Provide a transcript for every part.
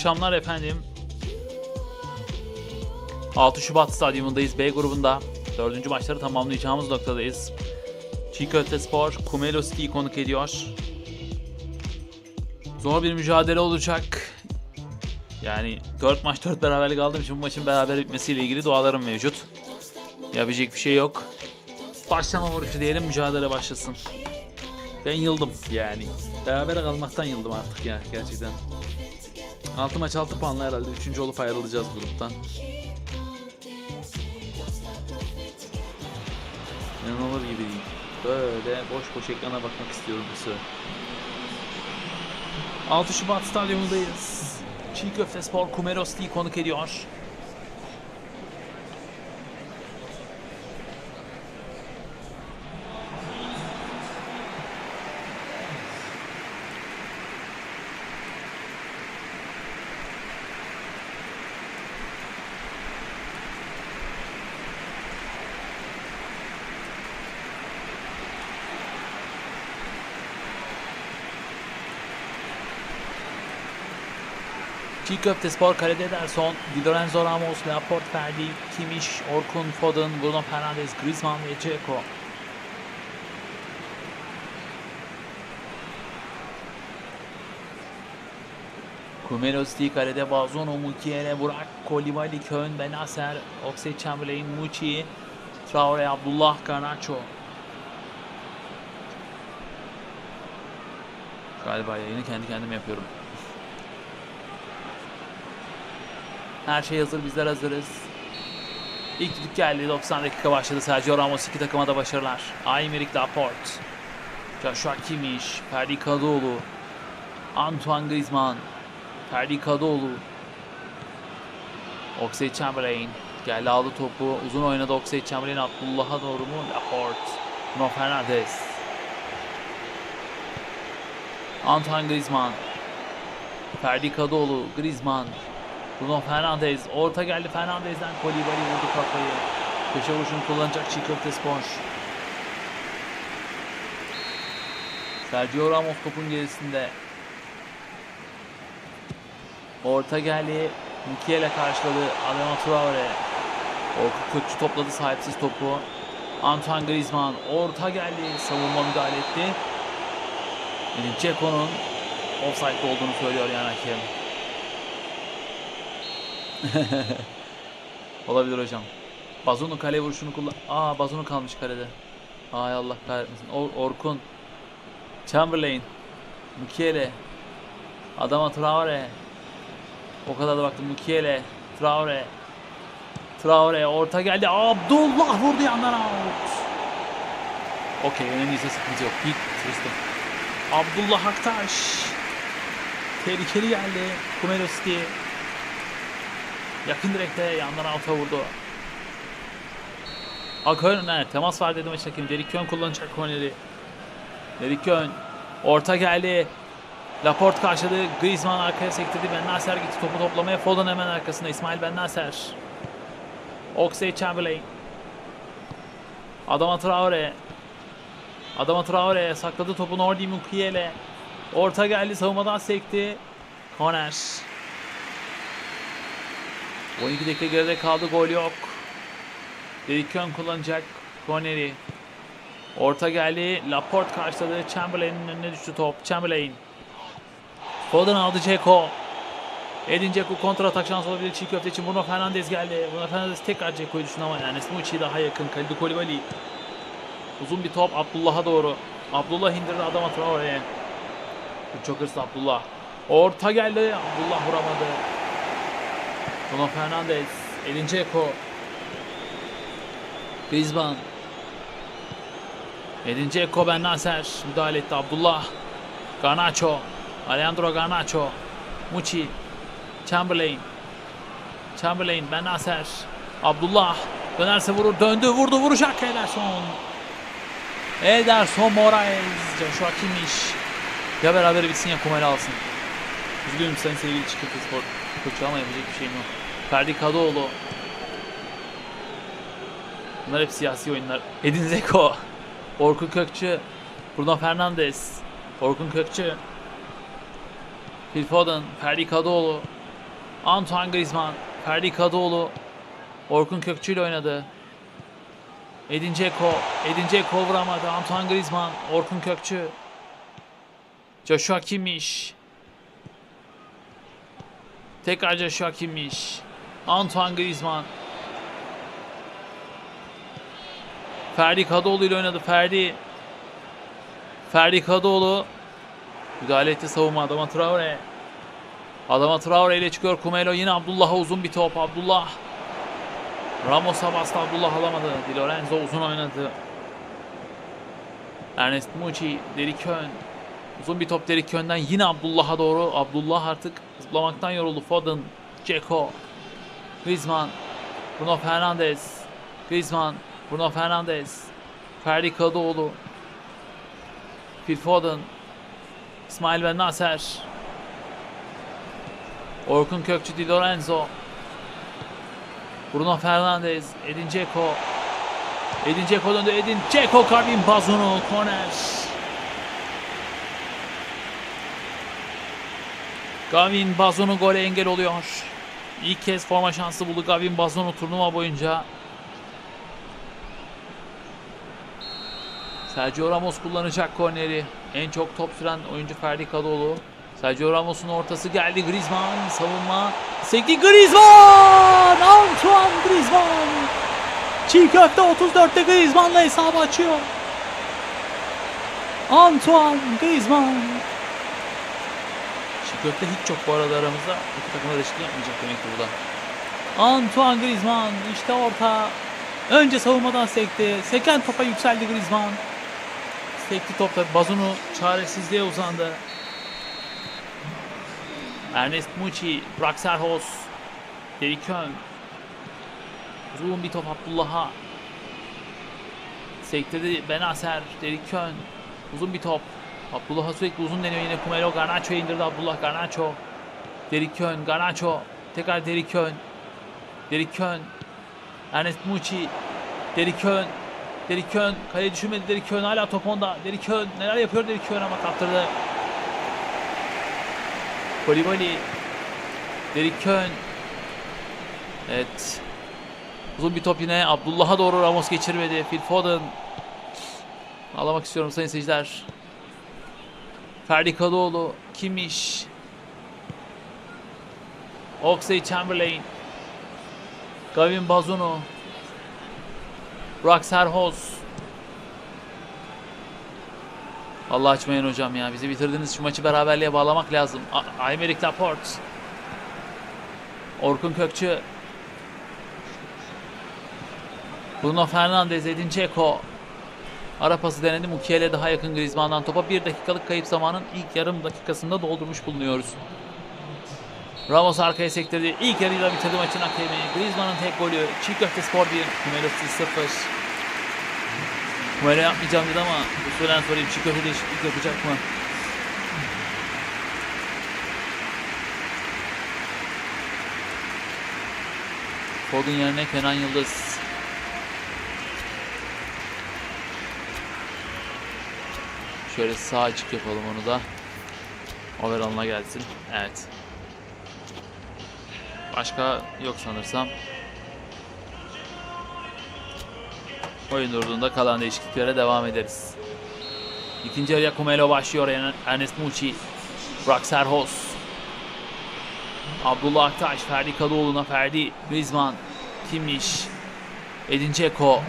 Akşamlar efendim. 6 Şubat stadyumundayız B grubunda. Dördüncü maçları tamamlayacağımız noktadayız. Çiğ Köfte Spor Kumelo City'yi konuk ediyor. Zor bir mücadele olacak. Yani 4 maç 4 beraberlik aldığım için bu maçın beraber bitmesiyle ilgili dualarım mevcut. Yapacak bir şey yok. Başlama vuruşu diyelim mücadele başlasın. Ben yıldım yani. Beraber kalmaktan yıldım artık ya gerçekten. 6 maç 6 puanla herhalde 3. olup ayrılacağız gruptan. İnanılır gibi değil. Böyle boş boş ekrana bakmak istiyorum bir süre. 6 Şubat stadyumundayız. Çiğ Köfte Spor Kumerosli'yi konuk ediyor. Çiğ Köfte Spor kalede Ederson, Di Lorenzo Ramos, Laporte Ferdi, Kimmich, Orkun, Foden, Bruno Fernandes, Griezmann ve Dzeko. Kumerosti kalede Bazono, Mukiele, Burak, Kolibali, Köln, Benacer, Oxlade Chamberlain, Muçi, Traore, Abdullah, Garnacho. Galiba yayını kendi kendime yapıyorum. Her şey hazır, bizler hazırız. İlk düdük geldi, 90 dakika başladı. Sergio Ramos iki takıma da başarılar. Aymeric Laporte, Joshua Kimmich, Ferdi Kadıoğlu, Antoine Griezmann, Ferdi Kadıoğlu, Oxlade Chamberlain geldi aldı topu. Uzun oynadı Oxlade Chamberlain Abdullah'a doğru mu? Laporte, Bruno Fernandes, Antoine Griezmann, Ferdi Kadıoğlu, Griezmann, Bruno Fernandes. Orta geldi Fernandes'den. Kolibali vurdu kafayı. Köşe vuruşunu kullanacak Çiğ Köfte Spor. Sergio Ramos topun gerisinde. Orta geldi. Mukiele karşıladı. Adama Traore. Orkut Kökçü topladı sahipsiz topu. Antoine Griezmann orta geldi. Savunma müdahale etti. Yani Ceko'nun offside olduğunu söylüyor yani hakem. Olabilir hocam. Bazunu kale vuruşunu kullan... Aa Bazunu kalmış kalede. Ay Allah kahretmesin. Or Orkun. Chamberlain. Mukiele. Adama Traore. O kadar da baktım. Mukiele. Traore. Traore orta geldi. Abdullah vurdu yandan. Okey önemliyse sıkıntı yok. Pik tırstım. Abdullah Aktaş. Tehlikeli geldi. Kumelo City. Yakın direkte yandan alta vurdu. Akön temas var hakem. Derik Kön kullanacak korneri. Derik orta geldi. Laporte karşıladı. Griezmann arkaya sektirdi. Ben Nasser gitti topu toplamaya. Foden hemen arkasında. İsmail Ben Nasser. Oxlade Chamberlain. Adama Traore. Adama Traore sakladı topu Nordi Mukiele. Orta geldi savunmadan sekti. Korner. 12 dakika geride kaldı gol yok. Kön kullanacak korneri. Orta geldi. Laporte karşıladı. Chamberlain'in önüne düştü top. Chamberlain. Foden aldı Ceko. Edin Dzeko kontra atak şansı olabilir çiğ köfte için. Bruno Fernandes geldi. Bruno Fernandes tekrar Ceko'yu düşündü ama yani Smucci daha yakın. Kalidi Kolibali. Uzun bir top Abdullah'a doğru. Abdullah indirdi adama Traore'ye. Çok hırslı Abdullah. Orta geldi. Abdullah vuramadı. Bruno Fernandes, Edin Dzeko, Griezmann, Edin Dzeko, Ben Nasser müdahale etti Abdullah, Garnacho, Alejandro Garnacho, Muçi, Chamberlain, Chamberlain, Ben Nasser, Abdullah dönerse vurur, döndü, vurdu, vuracak Ederson. Ederson Moraes, Joshua Kimmich. Ya beraber bitsin ya Kumel alsın. Üzgünüm sayın sevgili Çıkıntı Spor koçu ama yapacak bir şeyim yok. Ferdi Kadıoğlu. Bunlar hep siyasi oyunlar. Edin Zeko. Orkun Kökçü. Bruno Fernandes. Orkun Kökçü. Phil Foden, Ferdi Kadıoğlu, Antoine Griezmann, Ferdi Kadıoğlu, Orkun Kökçü ile oynadı. Edin Dzeko, Edin Dzeko vuramadı. Antoine Griezmann, Orkun Kökçü, Joshua Kimmich, tekrar Joshua Kimmich, Antoine Griezmann, Ferdi Kadıoğlu ile oynadı. Ferdi, Ferdi Kadıoğlu müdahale etti savunma Adama Traore. Adama Traore ile çıkıyor Kumelo. Yine Abdullah'a uzun bir top. Abdullah. Ramos'a bastı. Abdullah alamadı. Di Lorenzo uzun oynadı. Ernest Muçi. Derek Kön. Uzun bir top Derek Kön'den yine Abdullah'a doğru. Abdullah artık zıplamaktan yoruldu. Foden. Ceko. Griezmann. Bruno Fernandes. Griezmann. Bruno Fernandes. Ferdi Kadıoğlu. Phil Foden. İsmail Ben Naser. Orkun Kökçü Di Lorenzo. Bruno Fernandes. Edin Dzeko. Edin Dzeko döndü. Edin Dzeko Carvin Bazunu. Korner. Gavin Bazunu gole engel oluyor. İlk kez forma şansı buldu Gavin Bazunu turnuva boyunca. Sergio Ramos kullanacak korneri. En çok top süren oyuncu Ferdi Kadıoğlu. Sergio Ramos'un ortası geldi. Griezmann savunma. Sekti Griezmann! Antoine Griezmann! Çiğ köfte 34'te Griezmann'la hesabı açıyor. Antoine Griezmann. Köfte hiç çok bu arada aramızda. İki takım da değişiklik yapmayacak demek ki burada. Antoine Griezmann işte orta. Önce savunmadan sekti. Seken topa yükseldi Griezmann. Sekti topta Bazunu çaresizliğe uzandı. Ernest Muçi, Burak Serhos, Derek Kön. Uzun bir top Abdullah'a. Sektirdi Benaser, Derek Kön. Uzun bir top. Abdullah'a sürekli uzun deniyor yine Kumelo. Garnacho'ya indirdi Abdullah Garnacho. Derek Kön, Garnacho. Tekrar Derek Kön. Derek Kön. Ernest Muçi. Derek Kön. Derek Kön. Kaleye düşürmedi Derek Kön. Hala top onda. Derek Kön. Neler yapıyor Derek Kön ama kaptırdı. Kolibali. Derek Kön. Evet. Uzun bir top yine Abdullah'a doğru Ramos geçirmedi. Phil Foden. Ağlamak istiyorum sayın seyirciler. Ferdi Kadıoğlu. Kimiş. Oxley Chamberlain. Gavin Bazunu. Burak Serhoz. Allah açmayın hocam ya. Bizi bitirdiniz. Şu maçı beraberliğe bağlamak lazım. Aymeric Laporte. Orkun Kökçü. Bruno Fernandes, Edin Dzeko. Ara pası denedi. Mukiele daha yakın Griezmann'dan topa. Bir dakikalık kayıp zamanın ilk yarım dakikasında doldurmuş bulunuyoruz. Ramos arkaya sektirdi. İlk yarıyla bitirdi maçın hakemi. Griezmann'ın tek golü. Çiğ köfte spor 1. Kumelosuz 0. Kumelo yapmayacağım dedi ama sorudan sorayım. Çiğ köfte değişiklik yapacak mı? Foden yerine Kenan Yıldız. Şöyle sağ açık yapalım onu da. Overall'ına gelsin. Evet. Başka yok sanırsam. Oyun durduğunda kalan değişikliklere devam ederiz. İkinci yarıya Kumelo başlıyor. Er- Ernest Muçi, Burak Serhos, Abdullah Aktaş, Ferdi Kadıoğlu'na Ferdi, Griezmann, Kimmich, Edin Dzeko,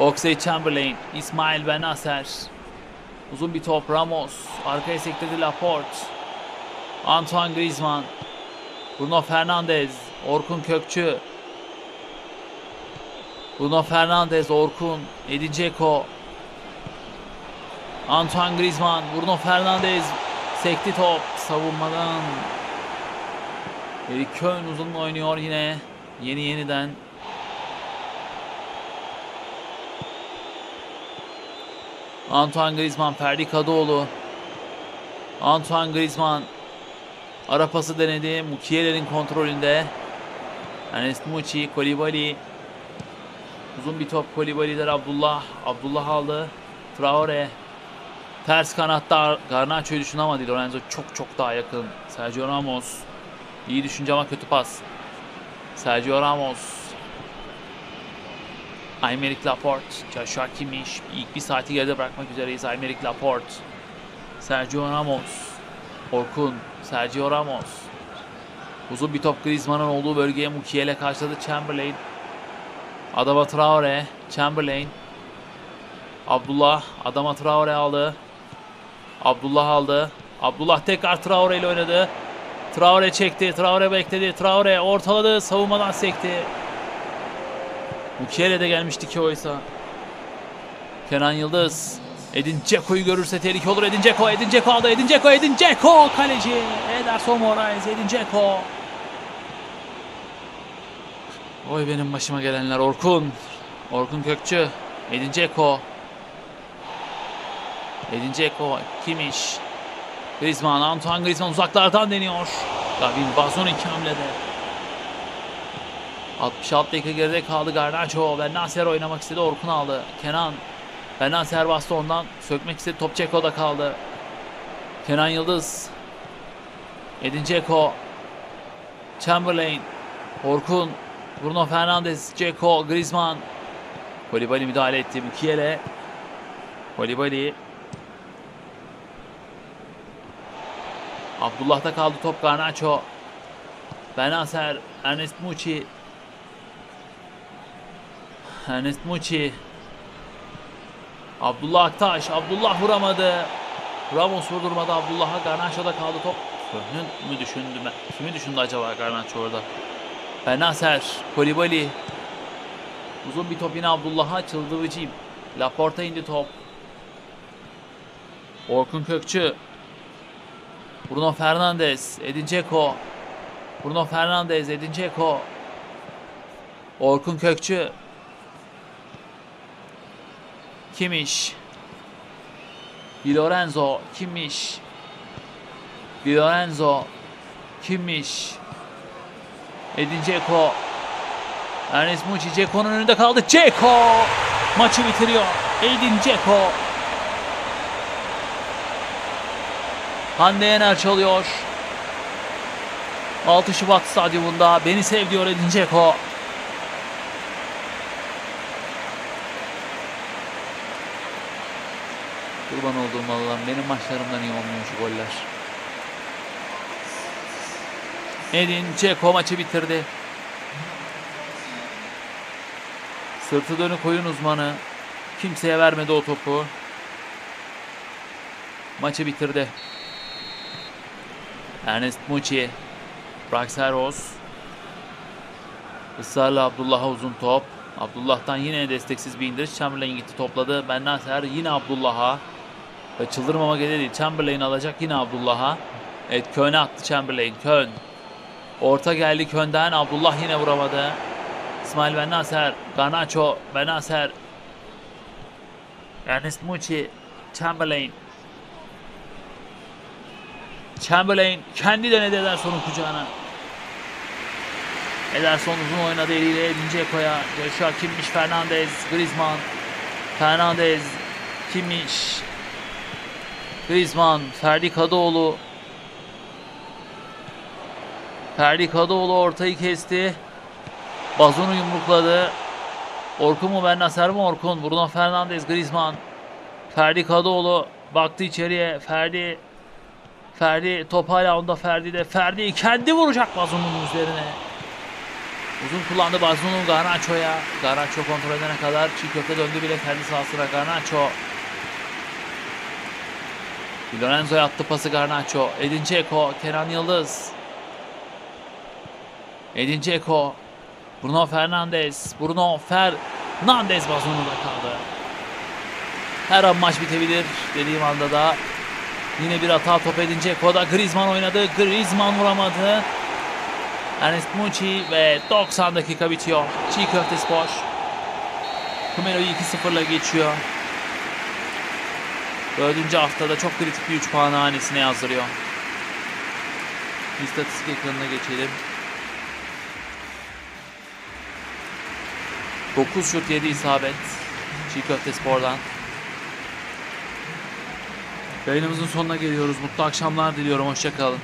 Oxley Chamberlain, İsmail Benacer, uzun bir top Ramos, arkaya sektirdi Laporte, Antoine Griezmann, Bruno Fernandes, Orkun Kökçü, Bruno Fernandes, Orkun, Edin Dzeko, Antoine Griezmann, Bruno Fernandes, sekti top savunmadan. Eric Kön uzun oynuyor yine. Yeni yeniden. Antoine Griezmann, Ferdi Kadıoğlu. Antoine Griezmann ara pası denedi. Mukiele'nin kontrolünde. Ernest Muçi, Kolibali. Uzun bir top Kolibali'den Abdullah. Abdullah aldı. Traore. Ters kanatta Garnacho'yu düşün ama Di Lorenzo çok çok daha yakın. Sergio Ramos. İyi düşünce ama kötü pas. Sergio Ramos. Aymeric Laporte. Joshua Kimmich. İlk bir saati geride bırakmak üzereyiz. Aymeric Laporte. Sergio Ramos. Orkun. Sergio Ramos. Uzun bir top Griezmann'ın olduğu bölgeye Mukiele karşıladı Chamberlain. Adama Traore. Chamberlain. Abdullah. Adama Traore aldı. Abdullah aldı. Abdullah tekrar Traore ile oynadı. Traore çekti. Traore bekledi. Traore ortaladı. Savunmadan sekti. Mukiele de gelmişti ki oysa. Kenan Yıldız. Edin Dzeko'yu görürse tehlike olur. Edin Dzeko. Edin Dzeko aldı. Edin Dzeko. Edin Dzeko. Kaleci. Ederson Moraes. Edin Dzeko. Oy benim başıma gelenler. Orkun. Orkun Kökçü. Edin Dzeko. Edin Dzeko. Kimmich. Griezmann. Antoine Griezmann uzaklardan deniyor. Gavin Bazon iki hamlede. 66 dakika geride kaldı Garnacho. Ben Nasser oynamak istedi. Orkun aldı. Kenan. Ben Nasser bastı ondan. Sökmek istedi. Top Ceko'da kaldı. Kenan Yıldız. Edin Dzeko. Chamberlain. Orkun. Bruno Fernandes. Dzeko. Griezmann. Kolibali müdahale etti. Mukiele. Kolibali. Abdullah'ta kaldı top Garnacho. Benacer. Ernest Muçi. Ernest Muçi. Abdullah Aktaş. Abdullah vuramadı. Ramos vurdurmadı Abdullah'a. Garnacho'da kaldı top. Fönün mü düşündü? Kimi düşündü acaba Garnacho orada? Benacer. Kolibali. Uzun bir top yine Abdullah'a. Çıldırıcıyım. Laporta indi top. Orkun Kökçü. Bruno Fernandes. Edin Dzeko. Bruno Fernandes. Edin Dzeko. Orkun Kökçü. Kimmich. Di Lorenzo. Kimmich. Di Lorenzo. Kimmich. Edin Dzeko. Ernest Muçi Dzeko'nun önünde kaldı. Dzeko maçı bitiriyor. Edin Dzeko. Hande Yener çalıyor. 6 Şubat stadyumunda beni sev diyor Edin Dzeko. Kurban olduğum Allah'ım benim maçlarımdan iyi olmuyor şu goller. Edin Dzeko maçı bitirdi. Sırtı dönük oyun uzmanı. Kimseye vermedi o topu. Maçı bitirdi. Ernest Muçi. Braxeros. Israrla Abdullah'a uzun top. Abdullah'tan yine desteksiz bir indiriş. Chamberlain gitti topladı. Ben Nasser yine Abdullah'a. Ve çıldırmama gelir Chamberlain alacak yine Abdullah'a. Evet Köln'e attı Chamberlain. Köln. Orta geldi Köln'den. Abdullah yine vuramadı. İsmail Ben Nasser. Garnacho. Ben Nasser. Ernest Muçi. Chamberlain. Chamberlain kendi denedi Ederson'un kucağına. Ederson uzun oynadı eliyle Edin Dzeko'ya. Joshua Kimmich, Fernandez, Griezmann. Fernandez, Kimmich. Griezmann, Ferdi Kadıoğlu. Ferdi Kadıoğlu ortayı kesti. Bazonu yumrukladı. Orkun mu Ben Nasser mi Orkun? Bruno Fernandes, Griezmann. Ferdi Kadıoğlu baktı içeriye. Ferdi Ferdi top hala onda Ferdi de. Ferdi kendi vuracak Bazon'un üzerine. Uzun kullandı Bazon'u Garnacho'ya. Garnacho kontrol edene kadar çiğ köfte döndü bile kendi sahasına Garnacho. Di Lorenzo'ya attı pası Garnacho. Edin Dzeko, Kenan Yıldız. Edin Dzeko. Bruno Fernandes. Bruno Fernandes Bazon'unda kaldı. Her an maç bitebilir dediğim anda da Yine bir hata top edince Koda Griezmann oynadı. Griezmann vuramadı. Ernest Muçi ve 90 dakika bitiyor. Çiğ köfte spor. Kumero'yu 2-0'la geçiyor. Dördüncü haftada çok kritik bir 3 puan hanesine yazdırıyor. İstatistik ekranına geçelim. 9 şut 7 isabet. Çiğ köfte spordan. Yayınımızın sonuna geliyoruz. Mutlu akşamlar diliyorum. Hoşçakalın.